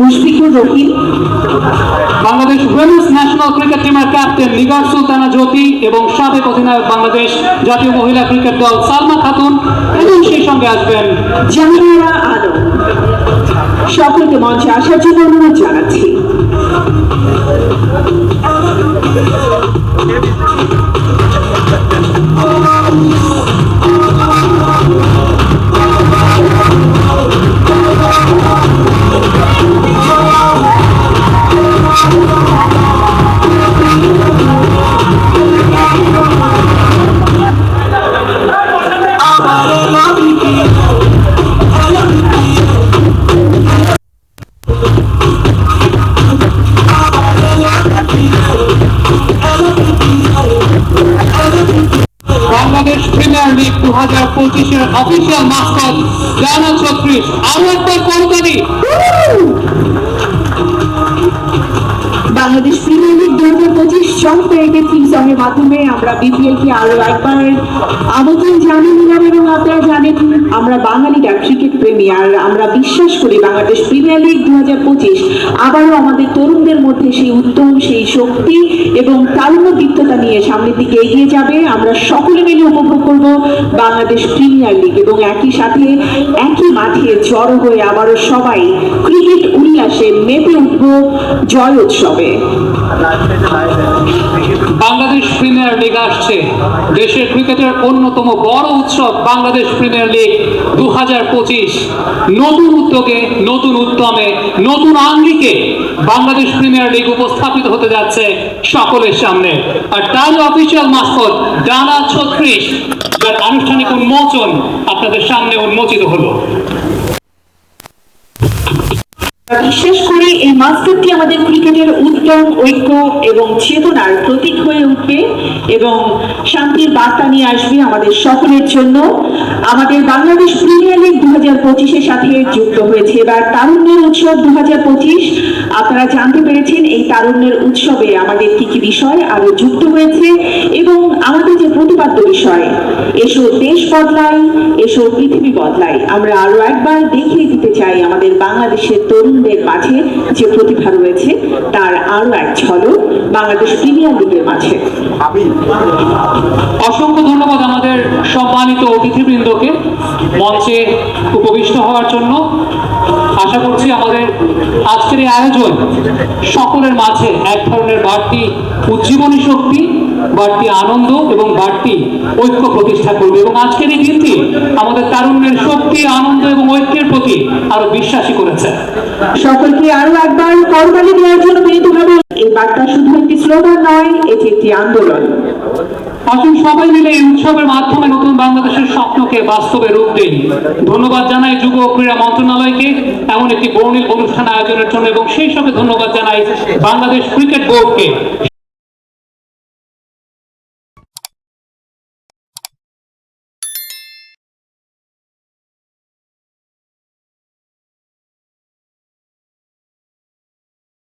Mushfiqur Rahim. Bangladesh women's national cricket টিমের captain Nigar Sultana জ্যোতি এবং সাবেক অধিনায়ক বাংলাদেশ জাতীয় মহিলা ক্রিকেট দল সালমা খাতুন এবং সেই সঙ্গে আসবেন জাহানারা আলম। সকলকে মঞ্চে আসার জন্য অনুরোধ জানাচ্ছি। হাজার পঁচিশের অফিসিয়াল মাস্কট জানা ছত্রিশ আরও একবার করতালি বাংলাদেশ প্রিমিয়ার লিগ দু হাজার থিম সঙ্গের মাধ্যমে আমরা বিপিএল কে আরও একবার আমন্ত্রণ জানিয়ে নিলাম এবং আপনারা জানেন আমরা বাঙালিরা ক্রিকেট প্রেমী, আর আমরা বিশ্বাস করি বাংলাদেশ প্রিমিয়ার লিগ দু হাজার পঁচিশ আবারও আমাদের তরুণদের মধ্যে সেই উদ্যম, সেই শক্তি এবং তারুণ্যদীপ্ততা নিয়ে সামনের দিকে এগিয়ে যাবে। আমরা সকলে মিলে উপভোগ করব বাংলাদেশ প্রিমিয়ার লিগ এবং একই সাথে একই মাঠে জড়ো হয়ে আবারও সবাই ক্রিকেট উল্লাসে মেতে উঠব জয় উৎসবে। বাংলাদেশ প্রিমিয়ার লিগ আসছে। দেশের ক্রিকেটের অন্যতম বড় উৎসব বাংলাদেশ প্রিমিয়ার লিগ দু হাজার পঁচিশ। নতুন উদ্যোগে, নতুন উদ্যমে, নতুন আঙ্গিকে বাংলাদেশ প্রিমিয়ার লিগ উপস্থাপিত হতে যাচ্ছে সকলের সামনে। আর তারই অফিসিয়াল মাস্কট ডানা ছত্রিশ। যার আনুষ্ঠানিক উন্মোচন আপনাদের সামনে উন্মোচিত হলো। বিশেষ করে এই মাস্টারটি আমাদের ক্রিকেটের উদ্যম ঐক্য এবং চেতনার প্রতীক হয়ে উঠবে এবং শান্তির বার্তা নিয়ে আসবে আমাদের সকলের জন্য। আমাদের বাংলাদেশ প্রিমিয়ার লিগ দু হাজার পঁচিশের সাথে যুক্ত হয়েছে। এবার তারুণ্যের উৎসব দু হাজার পঁচিশ। আপনারা জানতে পেরেছেন, এই তারুণ্যের উৎসবে আমাদের কি কি বিষয় আরও যুক্ত হয়েছে এবং আমাদের যে প্রতিপাদ্য বিষয়, এসো দেশ বদলাই এসো পৃথিবী বদলাই আমরা আরও একবার দেখিয়ে দিতে চাই আমাদের বাংলাদেশের তরুণদের মাঝে যে প্রতিভা রয়েছে তার আরও এক ঝলক বাংলাদেশ প্রিমিয়ার লিগের মাঝে। অসংখ্য ধন্যবাদ আমাদের সম্মানিত অতিথিবৃন্দকে মঞ্চে উপবিষ্ট হওয়ার জন্য। আশা করছি আমাদের আজকের এই আয়োজন সকলের মাঝে এক ধরনের বাড়তি উজ্জীবনী শক্তি বাড়তি আনন্দ এবং বাড়তি ঐক্য প্রতিষ্ঠা করবে। এবং আজকের এই দিনটি আমাদের তারুণ্যের শক্তি আনন্দ এবং ঐক্যের প্রতি আরও বিশ্বাসী করেছে। সকলকে আরও একবার করতালি দেওয়ার জন্য বিনীতভাবে এই বার্তা শুধু একটি স্লোগান নয় এটি একটি আন্দোলন। আসুন সবাই মিলে এই উৎসবের মাধ্যমে নতুন বাংলাদেশের স্বপ্নকে বাস্তবে রূপ দেই ধন্যবাদ জানাই যুব ও ক্রীড়া মন্ত্রণালয়কে এমন একটি বর্ণিল অনুষ্ঠান আয়োজনের জন্য এবং সেই সঙ্গে ধন্যবাদ জানাই বাংলাদেশ ক্রিকেট বোর্ডকে।